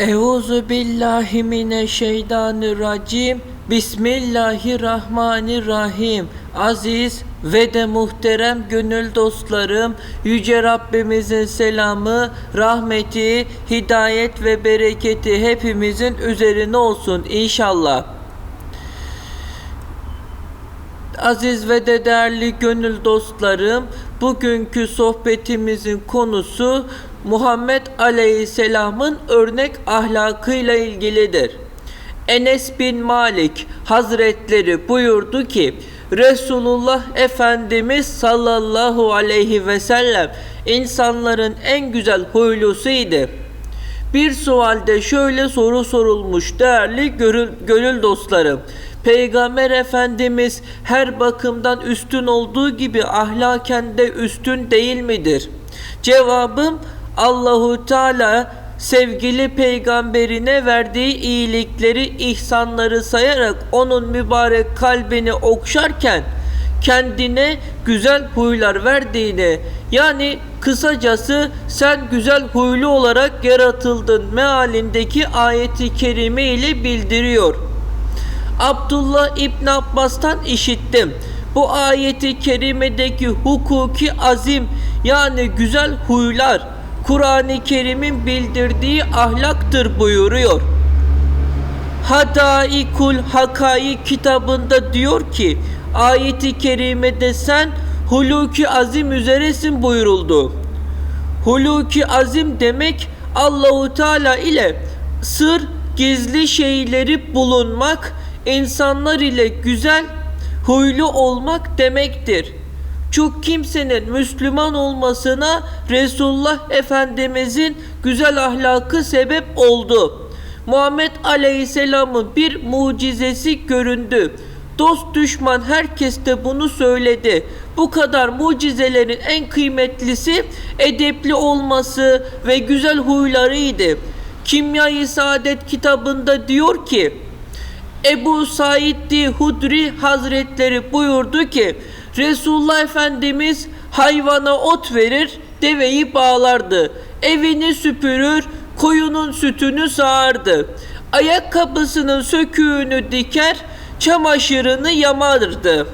Euzu billahi mineşşeytanirracim. Bismillahirrahmanirrahim. Aziz ve de muhterem gönül dostlarım, Yüce Rabbimizin selamı, rahmeti, hidayet ve bereketi hepimizin üzerine olsun inşallah. Aziz ve de değerli gönül dostlarım, bugünkü sohbetimizin konusu Muhammed Aleyhisselam'ın örnek ahlakıyla ilgilidir. Enes bin Malik Hazretleri buyurdu ki, Resulullah Efendimiz sallallahu aleyhi ve sellem insanların en güzel huylusuydu. Bir sualde şöyle soru sorulmuş değerli gönül, dostlarım. Peygamber Efendimiz her bakımdan üstün olduğu gibi ahlaken de üstün değil midir? Cevabım Allahu Teala sevgili peygamberine verdiği iyilikleri, ihsanları sayarak onun mübarek kalbini okşarken kendine güzel huylar verdiğini yani kısacası sen güzel huylu olarak yaratıldın mealindeki ayeti kerime ile bildiriyor. Abdullah İbn Abbas'tan işittim. Bu ayeti kerimedeki hukuki azim yani güzel huylar Kur'an-ı Kerim'in bildirdiği ahlaktır buyuruyor. Hadaikul Hakai kitabında diyor ki ayeti kerimede sen huluki azim üzeresin buyuruldu. Huluki azim demek Allahu Teala ile sır gizli şeyleri bulunmak, insanlar ile güzel huylu olmak demektir. Çok kimsenin Müslüman olmasına Resulullah Efendimizin güzel ahlakı sebep oldu. Muhammed Aleyhisselam'ın bir mucizesi göründü. Dost düşman herkes de bunu söyledi. Bu kadar mucizelerin en kıymetlisi edepli olması ve güzel huylarıydı. Kimya-i Saadet kitabında diyor ki Ebu Said Hudri Hazretleri buyurdu ki Resulullah Efendimiz hayvana ot verir, deveyi bağlardı. Evini süpürür, koyunun sütünü sağardı. Ayakkabısının söküğünü diker, çamaşırını yamardı.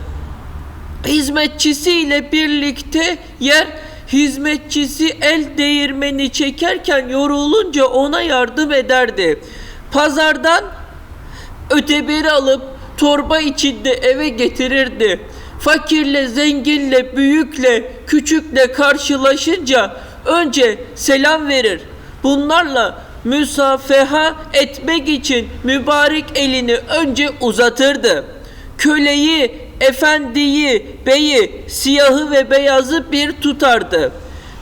Hizmetçisiyle birlikte yer hizmetçisi el değirmeni çekerken yorulunca ona yardım ederdi. Pazardan öteberi alıp torba içinde eve getirirdi. Fakirle, zenginle, büyükle, küçükle karşılaşınca önce selam verir. Bunlarla müsafeha etmek için mübarek elini önce uzatırdı. Köleyi, efendiyi, beyi, siyahı ve beyazı bir tutardı.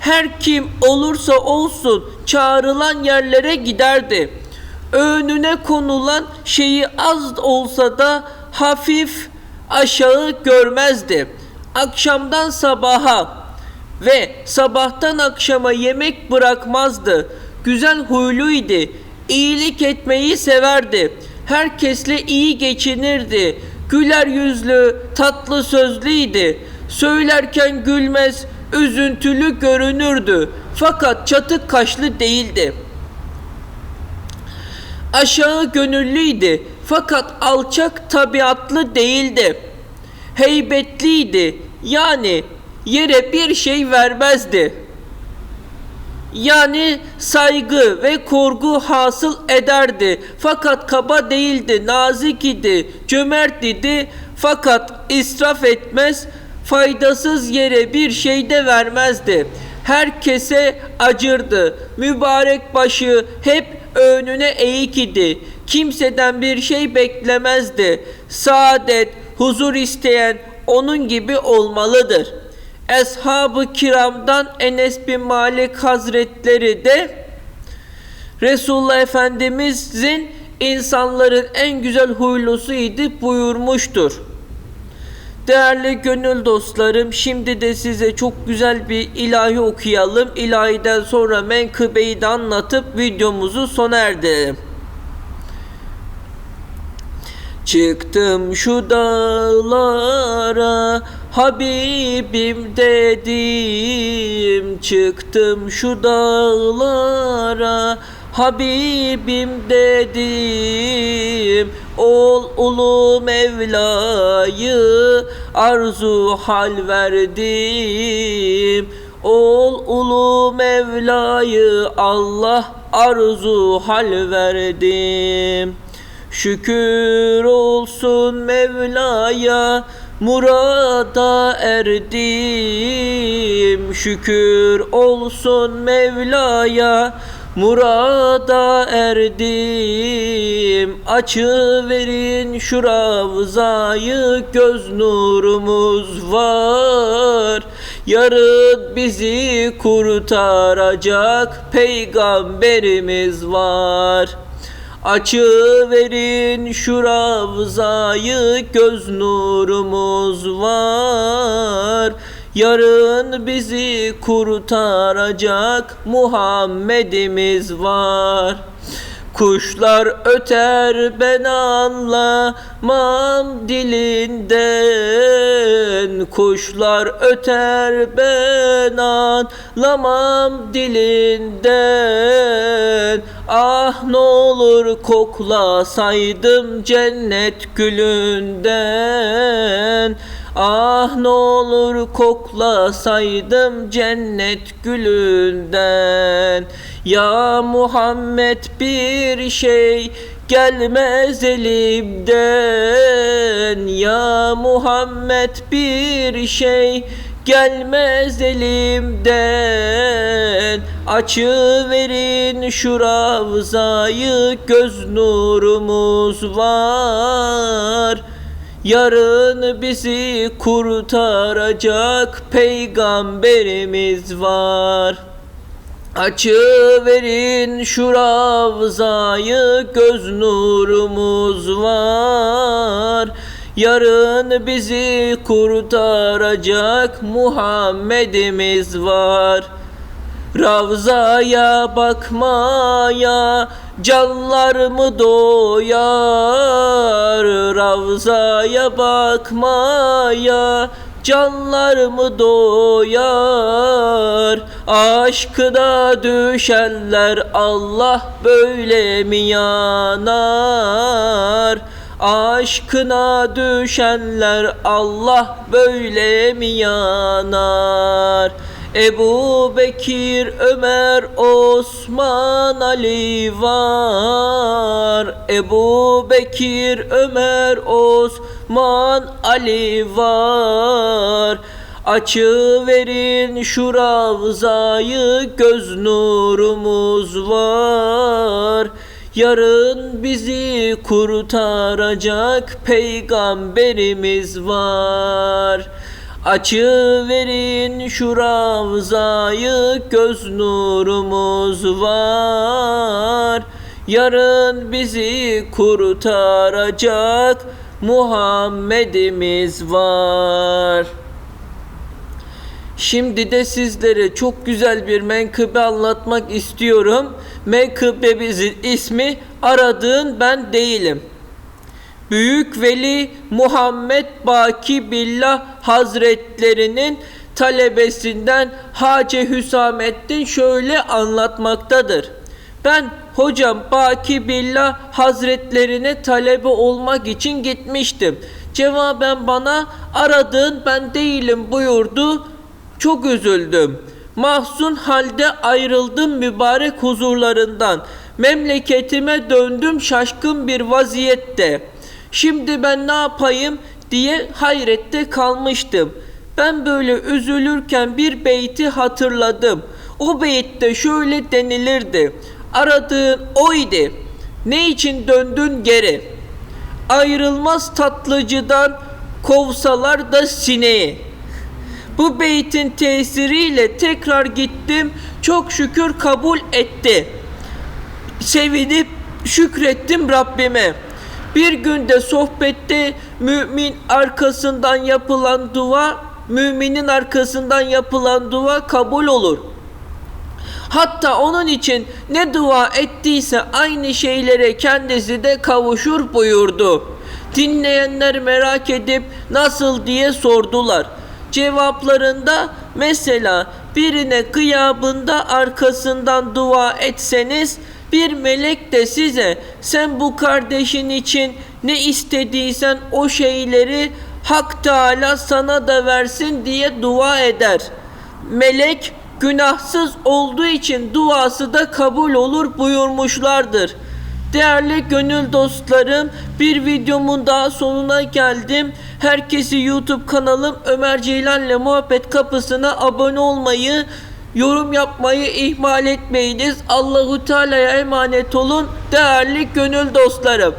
Her kim olursa olsun çağrılan yerlere giderdi. Önüne konulan şeyi az olsa da hafif aşağı görmezdi. Akşamdan sabaha ve sabahtan akşama yemek bırakmazdı. Güzel huyluydu. İyilik etmeyi severdi. Herkesle iyi geçinirdi. Güler yüzlü, tatlı sözlüydi. Söylerken gülmez, üzüntülü görünürdü. Fakat çatık kaşlı değildi. Aşağı gönüllüydü fakat alçak tabiatlı değildi. Heybetliydi yani yere bir şey vermezdi. Yani saygı ve korgu hasıl ederdi. Fakat kaba değildi, nazik idi, cömert idi. Fakat israf etmez, faydasız yere bir şey de vermezdi. Herkese acırdı. Mübarek başı hep önüne eğik idi. Kimseden bir şey beklemezdi. Saadet, huzur isteyen onun gibi olmalıdır. Eshab-ı kiramdan Enes bin Malik Hazretleri de Resulullah Efendimizin insanların en güzel huylusuydu buyurmuştur. Değerli gönül dostlarım şimdi de size çok güzel bir ilahi okuyalım. İlahiden sonra menkıbeyi de anlatıp videomuzu sona erdirelim. Çıktım şu dağlara Habibim dedim Çıktım şu dağlara Habibim dedim Ol ulu Mevla'yı arzu hal verdim. Ol ulu Mevla'yı Allah arzu hal verdim. Şükür olsun Mevla'ya murada erdim. Şükür olsun Mevla'ya murada erdim Açı verin şu ravzayı göz nurumuz var. Yarın bizi kurtaracak peygamberimiz var. Açı verin şu ravzayı göz nurumuz var Yarın bizi kurtaracak Muhammedimiz var. Kuşlar öter ben anlamam dilinden. Kuşlar öter ben anlamam dilinden. Ah ne olur koklasaydım cennet gülünden Ah ne olur koklasaydım cennet gülünden. Ya Muhammed bir şey gelmez elimden. Ya Muhammed bir şey gelmez elimden. Açı verin şu ravzayı göz nurumuz var Yarın bizi kurtaracak peygamberimiz var. Açı verin şu ravzayı göz nurumuz var. Yarın bizi kurtaracak Muhammedimiz var. Ravzaya bakmaya canlar mı doyar Ravzaya bakmaya. Canlar mı doyar Aşkına düşenler Allah böyle mi yanar? Aşkına düşenler Allah böyle mi yanar Ebu Bekir, Ömer, Osman, Ali var. Ebu Bekir, Ömer, Osman, Ali var. Açı verin şu ravzayı göz nurumuz var. Yarın bizi kurtaracak peygamberimiz var. Açı verin şu ravzayı göz nurumuz var. Yarın bizi kurtaracak Muhammedimiz var. Şimdi de sizlere çok güzel bir menkıbe anlatmak istiyorum. Menkıbemizin ismi Aradığın Ben Değilim. Büyük Veli Muhammed Baki Billah Hazretlerinin talebesinden Hace Hüsamettin şöyle anlatmaktadır. Ben hocam Baki Billah Hazretlerine talebe olmak için gitmiştim. Cevaben bana aradığın ben değilim buyurdu. Çok üzüldüm. Mahzun halde ayrıldım mübarek huzurlarından. Memleketime döndüm şaşkın bir vaziyette. Şimdi ben ne yapayım diye hayrette kalmıştım. Ben böyle üzülürken bir beyti hatırladım. O beytte şöyle denilirdi. Aradığın oydu. Ne için döndün geri? Ayrılmaz tatlıcıdan kovsalar da sineği. Bu beytin tesiriyle tekrar gittim. Çok şükür kabul etti. Sevinip şükrettim Rabbime. Bir günde sohbette mümin arkasından yapılan dua, müminin arkasından yapılan dua kabul olur. Hatta onun için ne dua ettiyse aynı şeylere kendisi de kavuşur buyurdu. Dinleyenler merak edip nasıl diye sordular. Cevaplarında mesela birine gıyabında arkasından dua etseniz Bir melek de size sen bu kardeşin için ne istediysen o şeyleri Hak Teala sana da versin diye dua eder. Melek günahsız olduğu için duası da kabul olur buyurmuşlardır. Değerli gönül dostlarım, bir videomun daha sonuna geldim. Herkesi YouTube kanalım Ömer Ceylan'la muhabbet kapısına abone olmayı, yorum yapmayı ihmal etmeyiniz. Allahu Teala'ya emanet olun değerli gönül dostlarım.